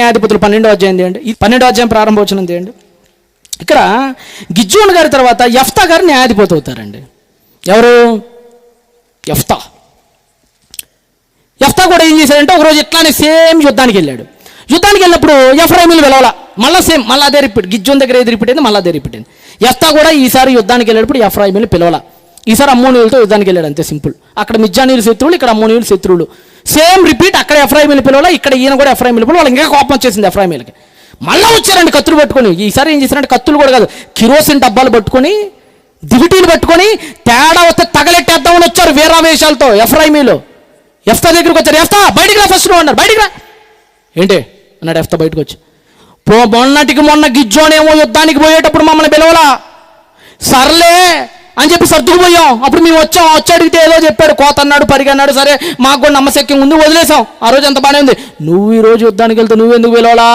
న్యాయాధిపతులు పన్నెండో అధ్యాయం తీయండి. ఈ పన్నెండో అధ్యాయం ప్రారంభోచనం తీయండి. ఇక్కడ గిజ్జోన్ గారి తర్వాత యఫ్తా గారు న్యాయాధిపతి అవుతారండి. ఎవరు? యఫ్తా. యఫ్తా కూడా ఏం చేశాడంటే ఒకరోజు ఇట్లానే సేమ్ యుద్ధానికి వెళ్ళాడు. యుద్ధానికి వెళ్ళినప్పుడు ఎఫ్రాయిములు వెళ్ళాల? మళ్ళీ సేమ్ మళ్ళీ అదే రిపీట్ గిజ్జోన్ దగ్గర ఏది రిపీట్ అయింది? మళ్ళీ అదే రిపీట్ అయింది. యఫ్తా కూడా ఈసారి యుద్ధానికి వెళ్ళేటప్పుడు ఎఫ్రాయిములు పిలవాల? ఈసారి అమ్మోనీయులతో యుద్ధానికి వెళ్ళాడు అంతే సింపుల్. అక్కడ మిజ్జానీయులు శత్రువులు ఇక్కడ అమ్మోనీయులు శత్రువులు. సేమ్ రిపీట్ అక్కడ ఎఫ్రాయిములు పిలవాల ఇక్కడ ఈయన కూడా ఎఫ్రాయిములు పిల్లలు వాళ్ళు ఇంకా కోపం వచ్చేసింది ఎఫ్రాయిములకి మళ్ళీ వచ్చారండి కత్తులు పట్టుకొని. ఈసారి ఏం చేశారంటే కత్తులు కూడా కాదు కిరోసిన్ డబ్బాలు పట్టుకొని దివిటీలు పట్టుకొని తేడా వస్తే తగలెట్టేద్దామని వచ్చారు వీరావేశాలతో ఎఫ్రాయిమీలు ఎఫ్తా దగ్గరికి వచ్చారు. ఎఫ్తా బయటికి రా ఫస్ట్ నువ్వు అన్నారు బయటికి రా. ఏంటి? అన్నాడు ఎఫ్తా బయటకు వచ్చి. మొన్నటికి మొన్న గిజ్జోనేమో యుద్ధానికి పోయేటప్పుడు మమ్మల్ని పిలవలా. సర్లే అని చెప్పి సర్దుకుపోయాం. అప్పుడు మేము వచ్చాం వచ్చి అడిగితే ఏదో చెప్పాడు కోత అన్నాడు పరిగి అన్నాడు సరే మాకు కూడా నమ్మశక్యం ఉంది వదిలేసాం ఆ రోజు అంత బాగానే ఉంది. నువ్వు ఈ రోజు యుద్ధానికి వెళ్తే నువ్వెందుకు వెళ్ళాలా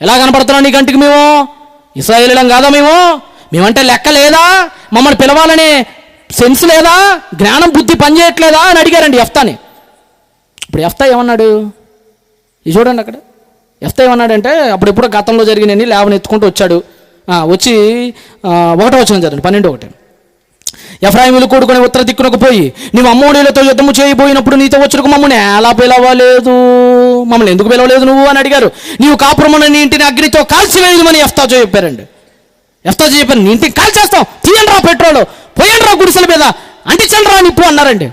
ఎలా కనపడుతున్నావు నీ కంటికి మేము? ఇస్రాయేలీలం కాదా మేము? మేమంటే లెక్క లేదా? మమ్మల్ని పిలవాలనే సెన్స్ లేదా? జ్ఞానం బుద్ధి పనిచేయట్లేదా అని అడిగారండి ఎఫ్తాని ఇప్పుడు ఎఫ్తా ఏమన్నాడు? ఇది చూడండి అక్కడ. ఎఫ్తా ఏమన్నాడంటే అప్పుడు ఎప్పుడో గతంలో జరిగినవి లేవని ఎత్తుకుంటూ వచ్చాడు వచ్చి ఒకటో వచ్చిన జరిగింది పన్నెండు ఒకటి. ఎఫ్రాయిములు కూడుకొని ఉత్తర దిక్కునకు పోయి నీవు అమ్మోడీలతో యుద్ధము చేయబోయినప్పుడు నీతో వచ్చుకు మమ్మల్ని ఎలా పిలవలేదు? మమ్మల్ని ఎందుకు పిలవలేదు నువ్వు? అని అడిగారు. నీవు కాపురమున నీ ఇంటిని అగ్నితో కాల్చివేయమని ఎఫ్తాజో చెప్పారండి. ఎఫ్తాజో చెప్పారు నీ ఇంటిని కాల్చేస్తాం. తీయండి రా పెట్రోల్. పోయండి రా గుడిసెల మీద. అంటించండి రా నిప్పు అన్నారండి.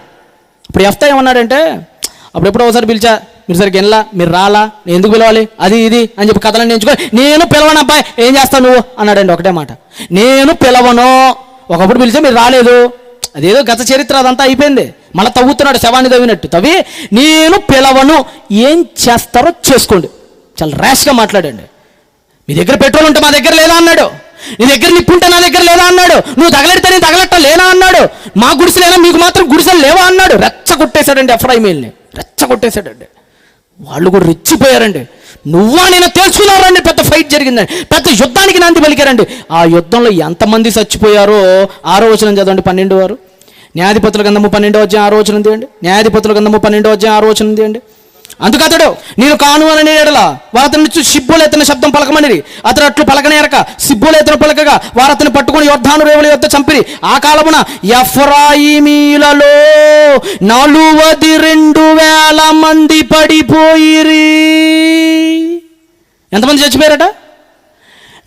ఇప్పుడు ఎఫ్తా ఏమన్నాడంటే అప్పుడు ఎప్పుడో ఒకసారి పిలిచా మీరు సరికి వెళ్ళా మీరు రాలా నేను ఎందుకు పిలవాలి? అది ఇది అని చెప్పి కథలన్నీ ఎంచుకొని నేను పిలవను అబ్బాయి ఏం చేస్తావు నువ్వు? అన్నాడండి ఒకటే మాట. నేను పిలవను. ఒకప్పుడు పిలిచే మీరు రాలేదు. అదేదో గత చరిత్ర అదంతా అయిపోయింది. మళ్ళీ తవ్వుతున్నాడు శవాన్ని తవ్వినట్టు. తవ్వి నేను పిలవను ఏం చేస్తారో చేసుకోండి. చాలా ర్యాష్గా మాట్లాడండి. మీ దగ్గర పెట్రోల్ ఉంటే మా దగ్గర లేదా? అన్నాడు. నీ దగ్గర నిప్పు ఉంటే నా దగ్గర లేదా? అన్నాడు. నువ్వు తగలెడితే నేను తగలట్ట లేనా అన్నాడు. మా గుడిసెలేనా మీకు మాత్రం గుడిసెలు లేవా? అన్నాడు. రెచ్చ కొట్టేశాడండి ఎఫ్రాయిమేల్ని. రెచ్చ కొట్టేశాడండి వాళ్ళు కూడా రెచ్చిపోయారండి. నువ్వా నేను తెలుసుకున్నారండి పెద్ద ఫైట్ జరిగిందండి పెద్ద యుద్ధానికి నాంది పలికారండి. ఆ యుద్ధంలో ఎంతమంది చచ్చిపోయారో ఆరో వచనం చదవండి పన్నెండు వారు. న్యాయాధిపతుల గంధము పన్నెండో అధ్యాయం ఆరో వచనం తీయండి. న్యాయాధిపతుల గంధము పన్నెండో అధ్యాయం ఆరో వచనం తీయండి. అందుకతడు నేను కాను అని ఎడల వారతను నుంచి ఎత్తిన శబ్దం పలకమనిరి. అతడు అట్లు పలకనేరక సిబ్బులేతన పలకగా వారతను పట్టుకొని యోద్ధాను రేవుల యొద్ద చంపిరి. ఆ కాలమున ఎఫ్రాయిమీలలో నలువది రెండు వేల మంది పడిపోయిరి. ఎంతమంది చచ్చిపోయారట?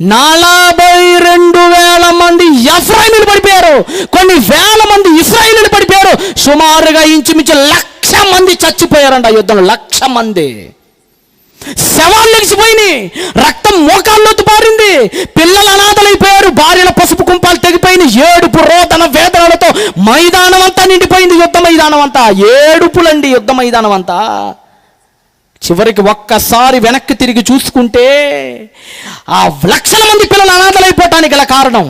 నలభై రెండు వేల మంది ఎఫ్రాయిలు పడిపోయారు. కొన్ని వేల మంది ఇస్రాయిలు పడిపోయారు. సుమారుగా ఇంచుమించు లక్ష మంది చచ్చిపోయారంట ఆ యుద్ధంలో లక్ష మంది శవాలు లెగిసిపోయినాయి రక్తం మోకాల్లోకి పారింది పిల్లలు అనాథలైపోయారు భార్యల పసుపు కుంపాలు తెగిపోయిన ఏడుపు రోదన వేదనలతో మైదానం అంతా నిండిపోయింది యుద్ధ మైదానం అంతా ఏడుపులండి యుద్ధ మైదానం అంతా చివరికి ఒక్కసారి వెనక్కి తిరిగి చూసుకుంటే ఆ లక్షల మంది పిల్లలు అనాథలైపోవటానికి గల కారణం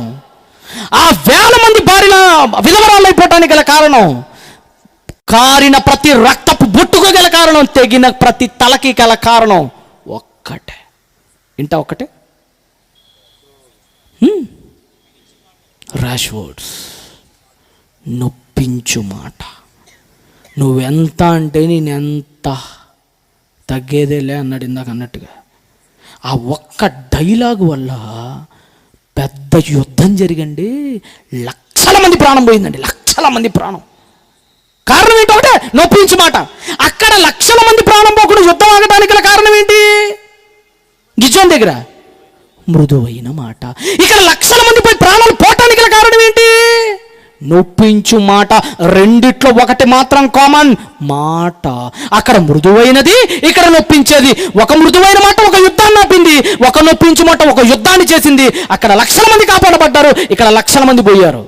ఆ వేల మంది భార్యల విధవరాలు అయిపోవటానికి గల కారణం కారిన ప్రతి రక్తపు బొట్టుకు గల కారణం తెగిన ప్రతి తలకి గల కారణం ఒక్కటే. ఇంట ఒక్కటే? ర్యాష్ వర్డ్స్ నొప్పించు మాట. నువ్వెంత అంటే నేనెంత తగ్గేదేలే అన్నాడు ఇందాక అన్నట్టుగా. ఆ ఒక్క డైలాగ్ వల్ల పెద్ద యుద్ధం జరిగండి లక్షల మంది ప్రాణం పోయిందండి లక్షల మంది ప్రాణం. కారణం ఏంటి ఒకటే? నొప్పించు మాట అక్కడ లక్షల మంది ప్రాణం పోకుండా యుద్ధం ఆగడానికి గల కారణం ఏంటి? గిజోన్ దగ్గర. మృదువైన మాట. ఇక్కడ లక్షల మంది పోయి ప్రాణాలు పోవటానికి గల కారణం ఏంటి? నొప్పించు మాట రెండిట్లో ఒకటి మాత్రం కామన్ మాట. అక్కడ మృదువైనది ఇక్కడ నొప్పించేది. ఒక మృదువైన మాట ఒక యుద్ధాన్ని ఆపింది. ఒక నొప్పించు మాట ఒక యుద్ధాన్ని చేసింది. అక్కడ లక్షల మంది కాపాడబడ్డారు. ఇక్కడ లక్షల మంది పోయారు.